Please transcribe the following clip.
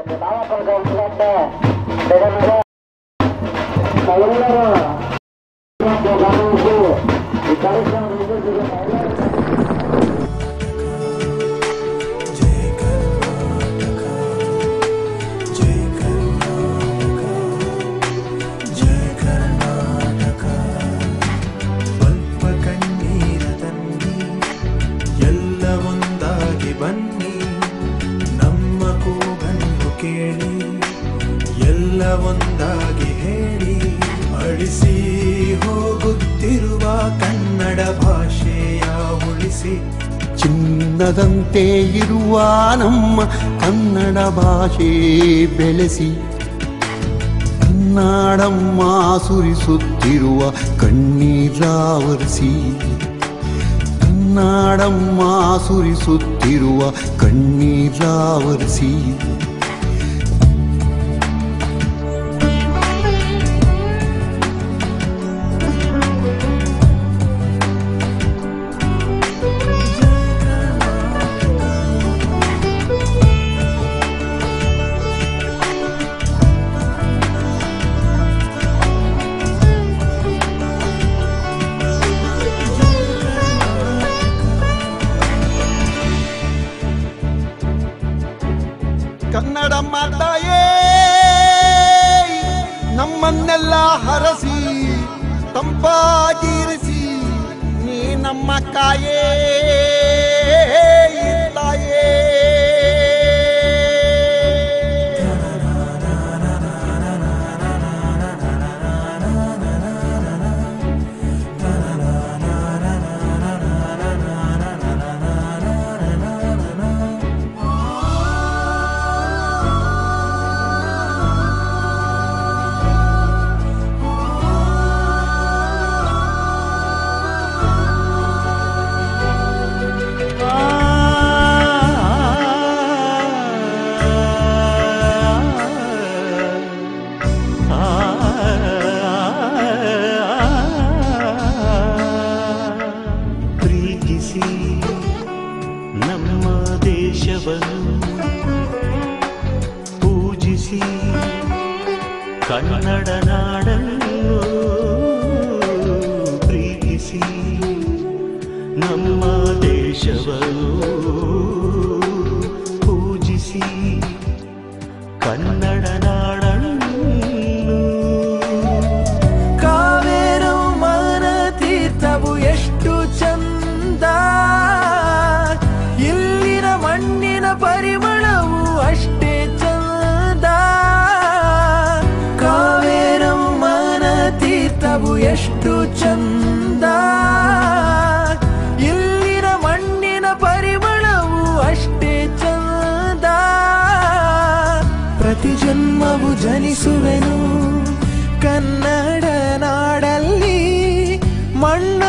Kalau ಅಳಿಸಿ ಹೋಗುತ್ತಿರುವ ಕನ್ನಡ ಭಾಷೆಯ ಉಳಿಸಿ. ಚಿನ್ನದಂತೆ ಇರುವ ನಮ್ಮ ಕನ್ನಡ ಭಾಷೆ ಬೆಳೆಸಿ. ಕನ್ನಡಮ್ಮ ಸುರಿಸುತ್ತಿರುವ ಕಣ್ಣೀರಾವರಿಸಿ ಕನ್ನಡಮ್ಮ ಸುರಿಸುತ್ತಿರುವ ಕಣ್ಣೀರಾವರಿಸಿ ಕನ್ನಡ ಮಾತಾಯೇ. ನಮ್ಮನ್ನೆಲ್ಲ ಹರಸಿ ತಂಪಾಗಿರಿಸಿ ನೀ ನಮ್ಮ ಕಾಯೇ. ಪ್ರೀತಿಸಿ ನಮ್ಮ ದೇಶವನ್ನು ಪೂಜಿಸಿ ಕನ್ನಡ ನಾಡನ್ನು ಪ್ರೀತಿಸಿ ನಮ್ಮ ದೇಶವನ್ನು ಪೂಜಿಸಿ ಕನ್ನಡ ನಾಡನ್ನು ಎಷ್ಟು ಚಂದ. ಇಲ್ಲಿನ ಮಣ್ಣಿನ ಪರಿಮಳವು ಅಷ್ಟೇ ಚಂದ. ಪ್ರತಿ ಜನ್ಮವು ಜನಿಸುವೆನು. ಕನ್ನಡ ನಾಡಲ್ಲಿ ಮಣ್ಣ